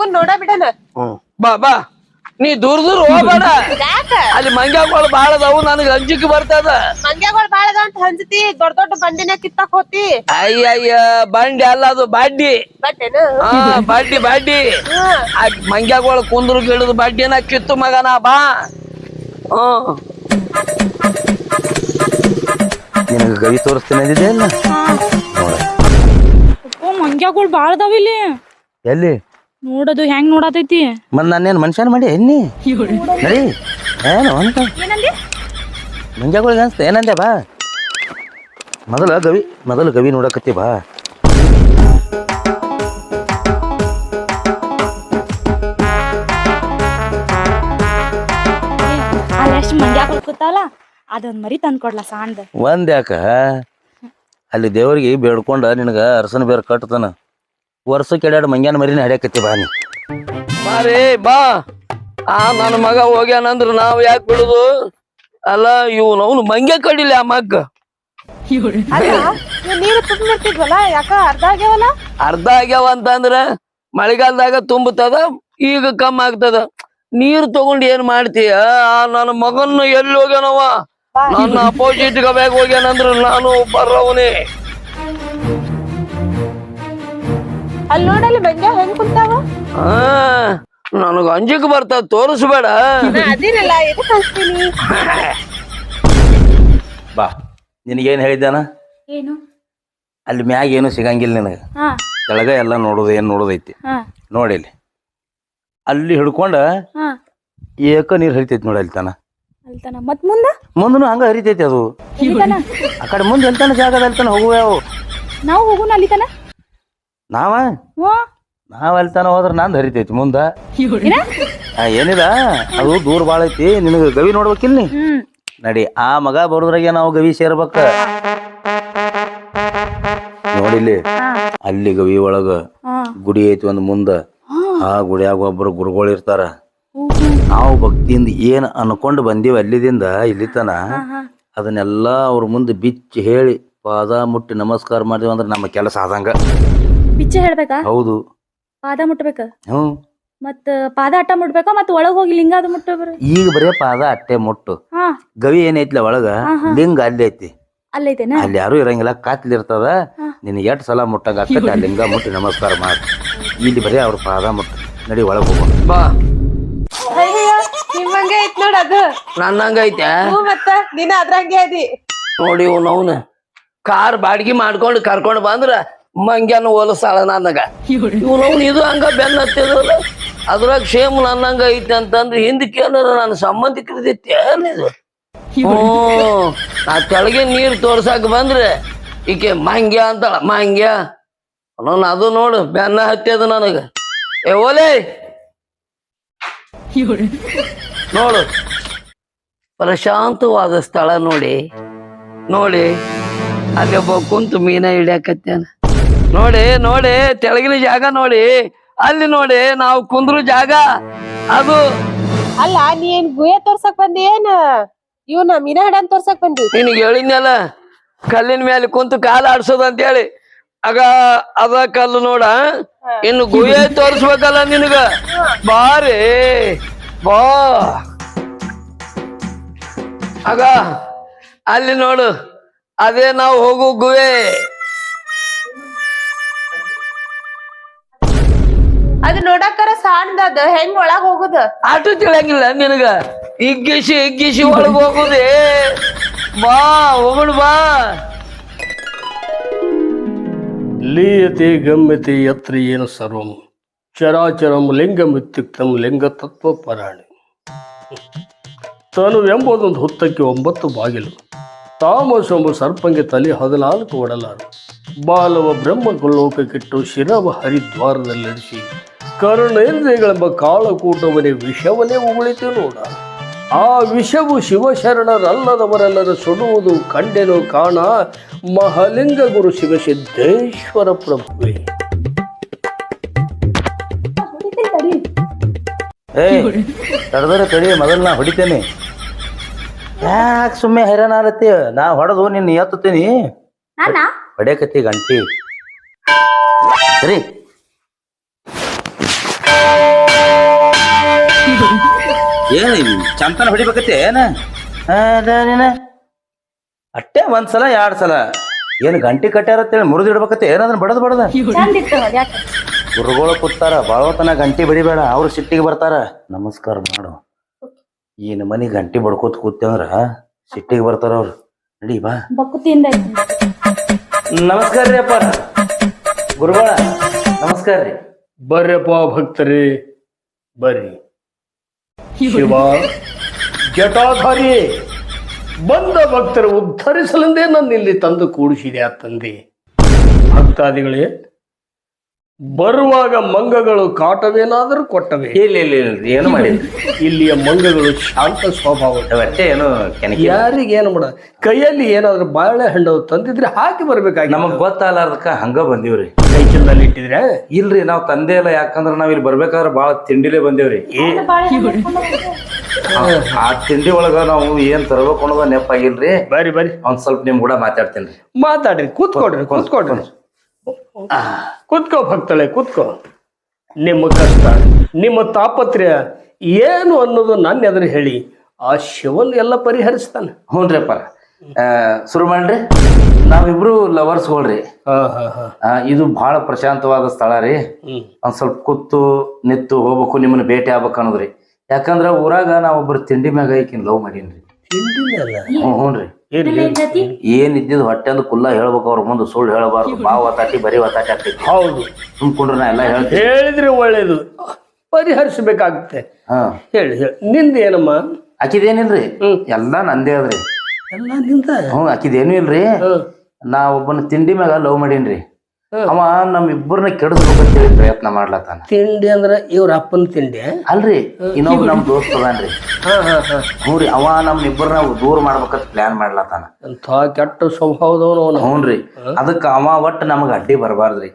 ಹೋಗುನ್ ನೋಡ ಬಿಡನ. ಬಾ ಬಾ. ನೀ ದೂರ ದೂರ ಹೋಗಬೇಡ. ಯಾಕ? ಅಲ್ಲಿ ಮಂಗ್ಯಾಗಳು ಬಾಳ ಅದಾವು ನನಗೆ ಅಂಜಿಕೆ ಬರ್ತದ. ಮಂಗ್ಯಾಗಳು ಬಾಳ ಅದಾವ ಅಂತ ಹಂಚತಿ ದೊಡ್ಡ ದೊಡ್ಡ ಬಂಡಿನ ಕಿತ್ತಾಕ್ ಹೋತಿ. ಅಯ್ಯಯ್ಯ ಬಂಡಿ ಅಲ್ಲ ಅದು ಬಾಡ್ಡಿ ಬಟ್ಟೆನು ಹಾ ಬಾಡ್ಡಿ ಬಾಡ್ಡಿ ಆ ಮಂಗ್ಯಾಗಳು ಕುಂದ್ರು ಗಿಡದ ಬಾಡ್ಡಿನ ಕಿತ್ತು ಮಗನ ಬಾ. ಹ್ಮ್ ನಿನಗೆ ಗವಿ ತೋರಿಸ್ತೀನಿ ಅಂದಿದ್ದೆ ಅಲ್ಲ ನೋಡ. ಓ ಮಂಗ್ಯಾಗಳು ಬಾಳ ಅದಾವ ಇಲ್ಲಿ. ಎಲ್ಲಿ? ನೋಡದು ಹೆಂಗ್ ನೋಡತೈತಿ? ಮತ್ ನಾನೇನು ಮನುಷ್ಯನ ಮಾಡಿ ಎನ್ನಿ? ನಡಿ. ಏನು ಅಂತ. ಏನಂದಿ? ಮಂಜಾಗಳಿಗೆ ಅನ್ಸ್ತ ಏನಂದೆ ಬಾ. ಮೊದಲ ಗವಿ ಮೊದಲು ಗವಿ ನೋಡಕತ್ತಿ ಬಾ. ಅಲ್ಲಿ ಎಷ್ಟು ಮಂಗ್ಯಾಗಳು ಕೂತಾವಲ್ಲ ಅದೊಂದ್ ಮರಿ ತಂದ್ ಕೊಡ್ಲಾ ಸಾಂದ್ ಒಂದ್ ಯಾಕ ಅಲ್ಲಿ ದೇವ್ರಿಗೆ ಬೇಡ್ಕೊಂಡ ನಿನಗ ಅರಸನ ಬೇರೆ ಕಟ್ತಾನ. ವರ್ಷಕ್ಕೆ ಎರಡು ಮಂಗ್ಯಾನ ಮರಿನ ಹಡ್ಯಾಕತ್ತಿ ಬಾನಿ ನೀ. ಮಾರೇ ಬಾ. ಆ ನನ್ನ ಮಗ ಹೋಗ್ಯಾನಂದ್ರ ನಾವ್ ಯಾಕೆ ಬಿಡುದು ಅಲ್ಲ ಇವನು ಅವನು ಮಂಗ್ಯ ಕಡಿಲಿ ಆ ಮಗ್ಗ. ಅಲ್ಲ ನೀರು ಯಾಕ ಅರ್ಧ ಆಗ್ಯಾವಲ್ಲ? ಅರ್ಧ ಆಗ್ಯಾವ ಅಂತಂದ್ರ ಮಳೆಗಾಲದಾಗ ತುಂಬುತ್ತದ ಈಗ ಕಮ್ಮಿ ಆಗ್ತದ. ನೀರ್ ತಗೊಂಡ್ ಏನ್ ಮಾಡ್ತೀಯ? ಆ ನನ್ನ ಮಗನ್ನ ಎಲ್ಲಿ ಹೋಗ್ಯಾನವ? ನನ್ನ ಅಪೋಸಿಟ್ ಗವ್ಯಾಗ ಹೋಗ್ಯಾನಂದ್ರ ನಾನು ಬರವನೇ. ಅಲ್ಲಿ ನೋಡಲ್ಲಿ ಮಂಗ್ಯ ಹೆಂಗ್ ಕುಂತಾವ? ಆ ನನಗ ಅಂಜಿಕ್ ಬರ್ತದ ತೋರಿಸ್ಬೇಡ. ನಾ ಅದಿರಲ್ಲ ಎದಕ್ ಹಚ್ತೀನಿ ಬಾ ನಿನಗೇನ್ ಹೇಳಿದ್ದಾನ? ಏನು? ಅಲ್ಲಿ ಮ್ಯಾಗ ಏನು ಸಿಗಂಗಿಲ್ಲ ನಿನಗ. ಹಾ. ಕೆಳಗ ಎಲ್ಲ ನೋಡೋದು ಏನ್ ನೋಡೋದೈತಿ. ನೋಡಿ ನೋಡಿಲ್ಲಿ ಅಲ್ಲಿ ಹಿಡ್ಕೊಂಡ ಹಾ. ಏಕ ನೀರು ಹರಿತೈತಿ ನೋಡಿ ಅಲ್ಲಿ ತನ ಅಲ್ತಾನ. ಮತ್ ಮುಂದ? ಮುಂದನು ಹಂಗ ಹರಿತೈತಿ ಅದು. ಆ ಕಡೆ ಮುಂದೆ ಎಲ್ತಾನ ಜಾಗದ ಎಲ್ತಾನ ಹೋಗುವ ನಾವು ಹೋಗುನ ಅಲ್ಲಿತನ? ನಾವ? ಓ. ನಾವ್ ತನ ಹೋದ್ರ ನಂದು ಹರಿತೈತಿ ಮುಂದ. ಏನ? ಆ, ಏನಿಲ್ಲ ಅದು ದೂರ ಭಾಳ ಐತಿ ನಿನಗ ಗವಿ ನೋಡ್ಬೇಕಿಲ್ ನೀ ಹ್ಮ್. ನಡಿ ಆ ಮಗ ಬರೋದ್ರಾಗೆ ನಾವು ಗವಿ ಸೇರ್ಬೇಕ. ನೋಡಿಲ್ಲಿ ಅಲ್ಲಿ ಗವಿ ಒಳಗ ಗುಡಿ ಐತಿ ಒಂದ್ ಮುಂದ. ಆ ಗುಡಿಯಾಗ ಒಬ್ರು ಗುರುಗಳು ಇರ್ತಾರ. ನಾವು ಭಕ್ತಿಯಿಂದ ಏನ್ ಅನ್ಕೊಂಡು ಬಂದೀವಿ ಅಲ್ಲಿದಿಂದ ಇಲ್ಲಿ ತನ ಅದನ್ನೆಲ್ಲ ಅವ್ರ ಮುಂದೆ ಬಿಚ್ಚಿ ಹೇಳಿ ಪಾದ ಮುಟ್ಟಿ ನಮಸ್ಕಾರ ಮಾಡಿದ್ವಿ ಅಂದ್ರೆ ನಮ್ಮ ಕೆಲಸ ಆದಂಗ. ಬಿಚ್ಚ ಹೇಳ್ಬೇಕಾ? ಹೌದು. ಪಾದ ಮುಟ್ಬೇಕ? ಹ್ಮ್ ಮತ್ ಪಾದ ಅಟ್ಟ ಮುಟ್ಬೇಕಾ? ಮತ್ ಒಳಗ್ ಹೋಗಿ ಲಿಂಗ ಅದು ಮುಟ್ಟ ಈಗ ಬರೇ ಪಾದ ಅಟ್ಟೆ ಮುಟ್ಟು. ಹಾ. ಗವಿ ಏನೈತ್ಲ ಒಳಗ? ಲಿಂಗ ಅಲ್ಲಿ ಐತಿ ಅಲ್ಲೈತೇನ? ಅಲ್ಲಿ ಯಾರು ಇರಂಗಿಲ್ಲ ಕಾತ್ಲಿ ಇರ್ತದ. ನಿನ್ ಎಷ್ಟ್ ಸಲ ಮುಟ್ಟಂಗ ಆ ಲಿಂಗ ಮುಟ್ಟಿ ನಮಸ್ಕಾರ ಮಾಡಿ. ಇಲ್ಲಿ ಬರೀ ಅವ್ರ ಪಾದ ಮುಟ್ಟ. ನಡಿ ಒಳಗ್ ಹೋಗೋಣ ಬಾ. ಅಯ್ಯಯ್ಯ, ನಿಮ್ಮಂಗೆ ಐತ್ ನೋಡ ಅದು. ನನ್ನಂಗೈತೆ? ಹ್ಞೂ ಮತ್ತ ನೀನ ಅದ್ರಂಗೆ ಅದಿ. ನೋಡಿ ಅವನು ಕಾರ್ ಬಾಡಿಗೆ ಮಾಡ್ಕೊಂಡು ಕರ್ಕೊಂಡು ಬಂದ್ರ ಮಂಗ್ಯಾನ ಹೋಲಸಾಳ ನನಗ. ಇವನವ್ನು ಇದು ಹಂಗ ಬೆನ್ನ ಹತ್ತಿದಲ್ಲ. ಅದ್ರಾಗ ಸೇಮ್ ನನ್ನಂಗ ಐತಿ ಅಂತಂದ್ರೆ ಹಿಂದಕ್ಕೆ ಏನಾರ ನನ್ನ ಸಂಬಂಧಿಕರಿದೈತಿ ಏನಿದು ಹ್ಮ್ ನಾ ಕೆಳಗೆ ನೀರ್ ತೋರ್ಸಾಕ ಬಂದ್ರೆ ಈಕೆ ಮಂಗ್ಯ ಅಂತಳ ಮಂಗ್ಯ. ನಾನು ಅದು ನೋಡು ಬೆನ್ನ ಹತ್ತಿದ ನನಗ. ಏ ಓಲೇ. ನೋಡು. ಪ್ರಶಾಂತವಾದ ಸ್ಥಳ ನೋಡಿ. ನೋಡಿ ಅಲ್ಲಿ ಒಬ್ಬ ಕುಂತು ಮೀನ ಹಿಡಿಯಾಕತ್ಯಾನ ನೋಡಿ ನೋಡಿ ತೆಳಗಿನ ಜಾಗ ನೋಡಿ. ಅಲ್ಲಿ ನೋಡಿ ನಾವು ಕುಂದ್ರು ಜಾಗ. ಅದು ಅಲ್ಲ ನೀ ಏನ್ ಗುಹೆ ತೋರ್ಸಕ್ ಬಂದಿ ಏನ್? ಇವ್ನ ಮೀನ ಹಿಡನ್ ತೋರ್ಸಕ್ ಬಂದಿ? ನಿನಗೆ ಹೇಳಿದ್ನಲ್ಲ ಕಲ್ಲಿನ ಮೇಲೆ ಕುಂತು ಕಾಲ ಆಡ್ಸೋದು ಅಂತ ಹೇಳಿ ಆಗ ಅದ ಕಲ್ಲು ನೋಡ. ಇನ್ನು ಗುಹೆ ತೋರಿಸ್ಬೇಕಲ್ಲ ನಿನಗ. ಬಾರಿ ಬಾ. ಆಗ ಅಲ್ಲಿ ನೋಡು ಅದೇ ನಾವು ಹೋಗು ಗುಹೆ. ಅದ್ ನೋಡಕ್ಕರ ಸಣ್ಣದ ಹೆಂಗ್ ಒಳಗ್ ಹೋಗುದ? ಅದು ತಿಳಂಗಿಲ್ಲ ನಿನಗ. ಇಗ್ಗಿಸಿ ಇಗ್ಗಿಸಿ ಒಳಗ್ ಹೋಗುದೇ. ಬಾ ಹೋಗಣ ಬಾ. ಲೀಯತೆ ಗಮ್ಯತೆ ಯತ್ರ ಏನು ಸರ್ವಂ. ಚರಾಚರಂ ಲಿಂಗಮಿತ್ಯುಕ್ತಂ ಲಿಂಗ ತತ್ವ ಪರಾಣಿ ತಾನು ಎಂಬುದೊಂದು ಹುತ್ತಕ್ಕೆ ಒಂಬತ್ತು ಬಾಗಿಲು. ತಾಮಸೊಂಬ ಸರ್ಪಂಗೆ ತಲೆ ಹದಿನಾಲ್ಕು ಒಡಲಾರು. ಬಾಲವ ಬ್ರಹ್ಮ ಲೋಕಕ್ಕಿಟ್ಟು ಶಿರವ ಹರಿದ್ವಾರದಲ್ಲಿರಿಸಿ ಕರುಣೇಂದ್ರಿಯಗಳೆಂಬ ಕಾಳಕೂಟವನೇ ವಿಷವನೇ ಉಗುಳಿತು ನೋಡ. ಆ ವಿಷವು ಶಿವಶರಣರಲ್ಲದವರೆಲ್ಲರ ಸುಡುವುದು ಕಂಡೆನು ಕಾಣ. ಮಹಾಲಿಂಗ ಗುರು ಶಿವಸಿದ್ದೇಶ್ವರ ಪ್ರಭುವೆ. ಏಯ್ ತಡದ್ರ ತಡಿ ಮೊದಲ್ ನಾ ಹೊಡಿತೇನೆ. ಯಾಕೆ ಸುಮ್ಮನೆ ಹೈರಾಣ ಆಲತ್ತಿ? ನಾ ಹೊಡೆದು ನಿನ್ನ ಎತ್ತುತ್ತೀನಿ. ಹೊಡೆಯಕತ್ತಿ ಹೊಡ್ಯಾಕತ್ತಿ ಗಂಟಿ. ಸರಿ. ಏನ್ ಚಂತನ ಹೊಡಿಬೇಕತ್ತೆ ಏನ? ಅಟ್ಟೆ ಒಂದ್ಸಲ ಎರಡ್ ಸಲ ಏನ್ ಗಂಟಿ ಕಟ್ಯಾರ ಅಂತೇಳಿ ಮುರಿದು ಇಡ್ಬೇಕತ್ತೆ ಏನದನ್ನ ಬಡದ್ ಬಡದ? ಗುರುಗಳು ಕೂತಾರ ಬಾಳತನ ಗಂಟಿ ಬಡಿಬೇಡ ಅವ್ರು ಸಿಟ್ಟಿಗೆ ಬರ್ತಾರ. ನಮಸ್ಕಾರ ಮಾಡು. ಏನು ಮನಿ ಗಂಟಿ ಬಡ್ಕೋತ ಕೂತೇವಂದ್ರ ಸಿಟ್ಟಿಗೆ ಬರ್ತಾರ ಅವ್ರು. ನಡಿ ಬಾ. ನಮಸ್ಕಾರ ರೀ ಅಪ್ಪ. ಗುರುಗಳ ನಮಸ್ಕಾರ ರೀ. ಬರ್ರಪ್ಪ ಭಕ್ತರಿ ಬರ್ರಿ. ಶಿವ ಜಟಾಧಾರಿ ಬಂದ ಭಕ್ತರು ಉದ್ಧರಿಸಲೆಂದೇ ನನ್ನ ಇಲ್ಲಿ ತಂದು ಕೂಡಿಸಿದೆ ಆ ತಂದೆ. ಭಕ್ತಾದಿಗಳೇ ಬರುವಾಗ ಮಂಗಗಳು ಕಾಟವೇನಾದರೂ ಕೊಟ್ಟವೆ. ಇಲ್ಲ ಇಲ್ಲ ಇಲ್ಲ ಏನು ಮಾಡಿ ಇಲ್ಲಿಯ ಮಂಗಗಳು ಶಾಂತ ಸ್ವಭಾವ ಯಾರಿಗೆ ಏನು ಕೆನಕಿ ಯಾರಿಗೇನು ಮಾಡ ಕೈಯಲ್ಲಿ ಏನಾದ್ರು ಬಾಳೆಹಣ್ಣು ತಂದಿದ್ರೆ ಹಾಕಿ ಬರ್ಬೇಕಾಗಿ ನಮಗ್ ಗೊತ್ತಾಗಲಾರ್ದಕ್ಕ ಹಂಗ ಬಂದೀವ್ರಿ. ಚೀಲದಲ್ಲಿ ಇಟ್ಟಿದ್ರೆ ಇಲ್ರಿ ನಾವ್ ತಂದೆ ಇಲ್ಲ ಯಾಕಂದ್ರ ನಾವ್ ಇಲ್ಲಿ ಬರ್ಬೇಕಾದ್ರೆ ಬಾಳ ತಿಂಡಿಲೇ ಬಂದೇವ್ರಿ. ಆ ತಿಂಡಿ ಒಳಗ ನಾವು ಏನ್ ತರಬೇಕು ಅನ್ನೋದ ನೆಪ್ಪಾಗಿಲ್ರಿ. ಬರ್ರಿ ಬರ್ರಿ. ಒಂದ್ ಸ್ವಲ್ಪ ನಿಮ್ ಕೂಡ ಮಾತಾಡ್ತೇನ್ರಿ. ಮಾತಾಡ್ರಿ ಕೂತ್ಕೊಡ್ರಿ ಕೂತ್ಕೊಡ್ರಿ ಕೂತ್ಕೋ ಭಕ್ತಳೆ ಕೂತ್ಕೋ. ನಿಮ್ಮ ಕಷ್ಟ ನಿಮ್ಮ ತಾಪತ್ರ್ಯ ಏನು ಅನ್ನೋದು ನನ್ನ ಎದುರು ಹೇಳಿ ಆ ಶಿವನ್ ಎಲ್ಲ ಪರಿಹರಿಸ್ತಾನೆ. ಹ್ಞೂನ್ರಿಪ್ಪ. ಶುರು ಮಾಡ್ರಿ. ನಾವಿಬ್ರು ಲವರ್ಸ್ಗಳ್ರಿ ಹಾ ಹಾ ಹಾ. ಇದು ಬಹಳ ಪ್ರಶಾಂತವಾದ ಸ್ಥಳ ರೀ. ಒಂದ್ ಸ್ವಲ್ಪ ಕೂತು ನಿತ್ತು ಹೋಗ್ಬೇಕು ನಿಮ್ಮನ್ನ ಭೇಟಿ ಆಗ್ಬೇಕು ಅನ್ನೋದ್ರಿ ಯಾಕಂದ್ರ ಊರಾಗ ನಾವೊಬ್ರು ತಿಂಡಿ ಮ್ಯಾಗ ಐಕಿನ್ ಲವ್ ಮಾಡೀನ್ರಿ. ಹ್ಞೂನ್ರಿ. ಏನ್ ಇದ್ದಿದ್ ಹೊಟ್ಟೆ ಅಂದ್ ಕುಲ್ಲ ಹೇಳ್ಬೇಕು ಅವ್ರ ಮುಂದೆ ಸುಳ್ಳು ಹೇಳಬಾರ್ದು. ಬಾವ್ ಒತ್ತಾಟಿ ಬರೀ ಒತ್ತಾಟಿ ಆಗ್ತೈತಿ. ಹೌದು. ಸುಮ್ಕೊಂಡ್ರೆ ನಾ ಎಲ್ಲ ಹೇಳ್ತೀನಿ. ಹೇಳಿದ್ರೆ ಒಳ್ಳೇದು. ಪರಿಹರಿಸಬೇಕಾಗುತ್ತೆ. ಹಾ. ಹೇಳಿ ಹೇಳಿ. ನಿಂದ ಏನಮ್ಮ? ಆಕಿದೇನಿಲ್ರಿ. ಎಲ್ಲಾ ನಂದೇ ಅದ್ರಿ. ಎಲ್ಲ ನಿಂದ ಹ್ಞೂ ಆಕಿದೇನು ಇಲ್ರಿ. ನಾ ಒಬ್ಬನ ತಿಂಡಿ ಮ್ಯಾಗ ಲವ್ ಮಾಡೀನ್ರಿ. ಅವ ನಮ್ ಇಬ್ಬರನ್ನ ಹೇಳಿ ಪ್ರಯತ್ನ ಮಾಡ್ಲತ್ತಾನ. ತಿಂಡಿ ಅಂದ್ರ ಇವ್ರ ಅಪ್ಪನ ತಿಂಡಿ ಅಲ್ರಿ ಇನ್ನೊಬ್ಬ ನಮ್ ದೋಸ್ತ ಅದಾನ್ರಿ. ಹ್ಞೂ ರೀ ಅವ ನಮ್ ಇಬ್ಬರನ್ನ ದೂರ ಮಾಡ್ಬೇಕಂತ ಪ್ಲಾನ್ ಮಾಡ್ಲತ್ತಾನ. ಕೆಟ್ಟ ಸ್ವಭಾವದವನು ಹ್ಞೂನ್ರಿ ಅದಕ್ಕ ಅವ ಒಟ್ಟು ನಮಗ ಅಡ್ಡಿ ಬರಬಾರ್ದ್ರಿ.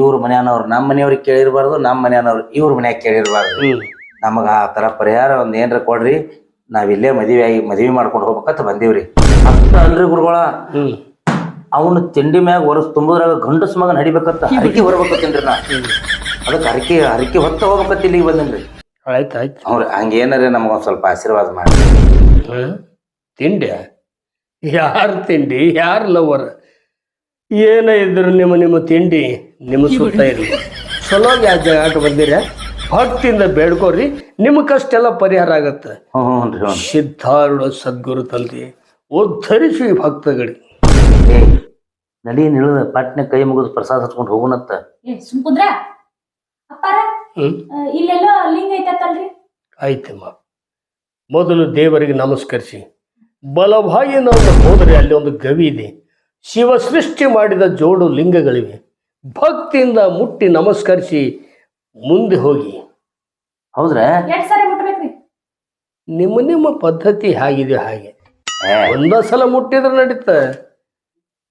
ಇವ್ರ ಮನ್ಯಾನವ್ರು ನಮ್ ಮನೆಯವ್ರಿಗೆ ಕೇಳಿರ್ಬಾರ್ದು ನಮ್ ಮನ್ಯಾನವ್ರು ಇವ್ರ ಮನ್ಯಾಗ ಕೇಳಿರ್ಬಾರ್ದು ನಮಗ ಆ ತರ ಪರಿಹಾರ ಒಂದ್ ಏನ್ರ ಕೊಡ್ರಿ ನಾವ್ ಇಲ್ಲೇ ಮದ್ವಿ ಆಗಿ ಮದ್ವಿ ಮಾಡ್ಕೊಂಡು ಹೋಗ್ಬೇಕಂತ ಬಂದೀವ್ರಿ. ಅಷ್ಟ ಅಲ್ರಿ ಗುರುಗಳ. ಅವನು ತಿಂಡಿ ಮ್ಯಾಗ ಹೊರಸ್ ತುಂಬುದ್ರಾಗ ಗಂಡಸ್ ಮಗನ ಹಡಿಬೇಕಂತ ಹರಕೆ ಹೊರಬೇಕತ್ತೇನ್ರಿ ನಾ. ಅದಕ್ಕೆ ಹರಕೆ ಹರಕೆ ಹೊತ್ತ ಹೋಗ್ಬೇಕಂತ ಇಲ್ಲಿಗೆ ಬಂದೇನ್ರಿ. ಆಯ್ತು ಆಯ್ತು. ಅವ್ರ ಹಂಗೇನಾರ ನಮಗ ಒಂದ್ ಸ್ವಲ್ಪ ಆಶೀರ್ವಾದ ಮಾಡಿ. ಹ್ಮ್? ತಿಂಡಿ? ಯಾರು ತಿಂಡಿ? ಯಾರು ಲವರ್? ಏನೇ ಇದ್ರು ನಿಮ್ಮ ನಿಮ್ಮ ತಿಂಡಿ ನಿಮ್ಮ ಸುತ್ತ ಇರಲಿ. ಚಲೋ ಯಾಕೆ ಜಗಾಟ ಬಂದಿರ. ಭಕ್ತಿಯಿಂದ ಬೇಡ್ಕೋರಿ ನಿಮ್ಮ ಕಷ್ಟ ಎಲ್ಲ ಪರಿಹಾರ ಆಗತ್ತೆ ಸಿದ್ಧಾರೂಢ ಸದ್ಗುರು ತಂದಿ ಉದ್ಧರಿಸಿ ಭಕ್ತಗಳಿಗೆ. ನಡಿ ನಿಳದ ಪಟ್ನೆ ಕೈ ಮುಗಿದು ಪ್ರಸಾದ ಹತ್ಕೊಂಡು ಹೋಗುನತ್ತ. ಸುಮ್ಕುಂದ್ರ ಅಪ್ಪಾರ ಹ್ಮ್? ಆ, ಇಲ್ಲೆಲ್ಲೋ ಲಿಂಗ ಐತಲ್ರಿ ಆಯ್ತಮ್ಮ ಮೊದಲು ದೇವರಿಗೆ ನಮಸ್ಕರಿಸಿ. ಬಲಭಾಗಿ ನಾವು ಹೋದರೆ ಅಲ್ಲಿ ಒಂದು ಗವಿ ಇದೆ. ಶಿವ ಸೃಷ್ಟಿ ಮಾಡಿದ ಜೋಡು ಲಿಂಗಗಳಿವೆ. ಭಕ್ತಿಯಿಂದ ಮುಟ್ಟಿ ನಮಸ್ಕರಿಸಿ ಮುಂದೆ ಹೋಗಿ. ಹೌದ್ರಾ? ನಿಮ್ಮ ನಿಮ್ಮ ಪದ್ಧತಿ ಹೇಗಿದೆ ಹಾಗೆ. ಒಂದ ಸಲ ಮುಟ್ಟಿದ್ರೆ ನಡೀತ.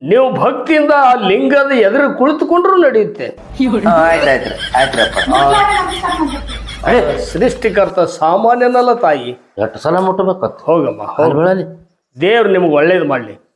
ನೀವು ಭಕ್ತಿಯಿಂದ ಆ ಲಿಂಗದ ಎದುರು ಕುಳಿತುಕೊಂಡ್ರು ನಡೆಯುತ್ತೆ. ಸೃಷ್ಟಿಕರ್ತ ಸಾಮಾನ್ಯನಲ್ಲ ತಾಯಿ. ಎಷ್ಟು ಸಲ ಮುಟ್ಟಬೇಕು ಹೋಗಮ್ಮ ದೇವ್ರು ನಿಮ್ಗೆ ಒಳ್ಳೇದು ಮಾಡಲಿ.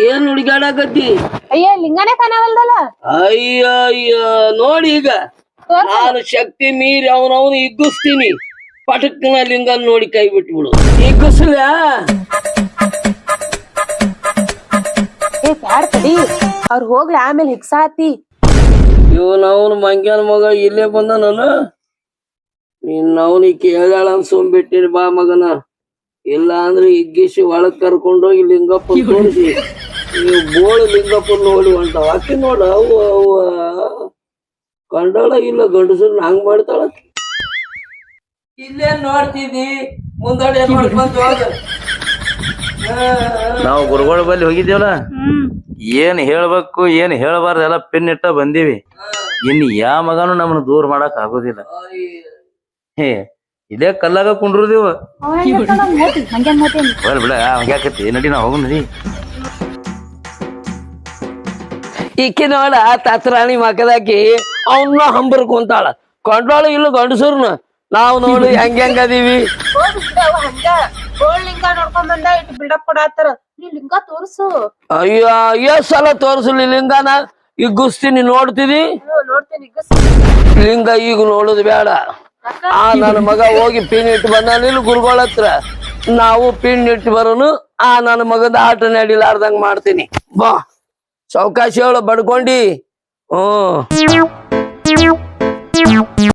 ಏನ್ ಹುಡುಗಾಡಕತ್ತಿ? ಅಯ್ಯ ಲಿಂಗನೇ ಕಾಣವಲ್ದಲ್ಲ? ಅಯ್ಯ ಅಯ್ಯ ನೋಡಿ ಈಗ. ನಾನು ಶಕ್ತಿ ಮೀರಿ ಅವನವನು ಇಗ್ಗಿಸ್ತೀನಿ ಪಟಕ್ನ ಲಿಂಗ ನೋಡಿ ಕೈ ಬಿಟ್ಬಿಡು. ಇಗ್ಗಿಸ್ಲ್ಯಾ ಏ ಬ್ಯಾಡ್ ತಡಿ. ಅವ್ರ ಹೋಗ್ಲಿ ಆಮೇಲೆ ಹಿಗ್ಸಾತಿ. ಇವನವನು ಅವನು ಮಂಗ್ಯನ ಮಗ ಇಲ್ಲೇ ಬಂದ ನಾನು ನಿನ್ನ ಅವನಿಗೆ ಸುಮ್ ಅನ್ಸೊಂಬಿಟ್ಟಿರಿ ಬಾ ಮಗನ. ಇಲ್ಲ ಅಂದ್ರೆ ಇಗ್ಗಿಸಿ ಒಳಗ್ ಕರ್ಕೊಂಡೋಗಿ ಲಿಂಗಪ್ಪ ತೋರಿಸಿ. ನೀವು ಬೋಳು ಲಿಂಗಪ್ಪ ನೋಡಿ ಹೊಂಟಾವ ಆಕಿ ನೋಡ ಕಂಡಾಳ ಇಲ್ಲ ಗಂಡಸರ್ ಹಂಗ್ ಮಾಡ್ತಾಳ ಇಲ್ಲೇ ನೋಡ್ತಿದ್ದಿ ಮುಂದಡೆ ಹೋಗ. ನಾವು ಗುರುಗಳ ಬಲ್ಲಿ ಹೋಗಿದ್ದೇವಲ್ಲ? ಹ್ಮ್. ಏನ್ ಹೇಳ್ಬೇಕು ಏನ್ ಹೇಳ್ಬಾರ್ದು ಎಲ್ಲ ಪಿನ್ ಇಟ್ಟ ಬಂದೀವಿ. ಇನ್ ಯಾ ಮಗನು ನಮ್ಮನ್ನ ದೂರ ಮಾಡಕ್ ಆಗೋದಿಲ್ಲ. ಹೇ ಇದೇ ಕಲ್ಲಾಗ ಕುಂಡ್ರದೀವ. ಬಲ್ ಬಿಡ ಹಂಗ್ಯಾಕತಿ ನಡಿ ನಾ ಹೋಗು ನಡಿ. ಈಕಿ ನೋಡ ತತ್ರಾಣಿ ಮಕದಾಕಿ ಅವನ್ನ ಹಂಬರ್ಕೊಂತಾಳ ಕೊಂಡಾಳು ಇಲ್ಲ ಗಂಡಸರ್ನ. ನಾವು ನೋಡಿ ಹೆಂಗ ಹೆಂಗ ಅದೀವಿ. ಹೋಗ್ ಬಿಡವ್ವ ಹಂಗ ಲಿಂಗ ನೋಡ್ಕೊಂಡ್ ಬಂದ ಇಟ್ ಬಿಲ್ಡಪ್ ಕೊಡತ್ತಾರ ನೀ ಲಿಂಗ ತೋರ್ಸು ಅಯ್ಯ ಎಷ್ಟ್ ಸಲ ತೋರಿಸಲಿ ಲಿಂಗನ. ಈಗ ಗುಸ್ತೀನಿ ನೋಡ್ತಿದಿ? ಲಿಂಗ ಈಗ ನೋಡುದು ಬೇಡ. ಆ, ನನ್ನ ಮಗ ಹೋಗಿ ಪಿನ್ ಇಟ್ಟು ಬಂದಾನಿಲ್ಲ ಗುರುಗಳ ಹತ್ರ. ನಾವು ಪಿನ್ ಇಟ್ಟು ಬರೋನು, ಆ, ನನ್ನ ಮಗದ ಆಟ ನಡಿಲಾರ್ದಂಗ್ ಮಾಡ್ತೀನಿ. ಬಾ. ಸಾವಕಾಶ ಹೇಳು ಬಡ್ಕೊಂಡಿ. ಹ್ಮ್.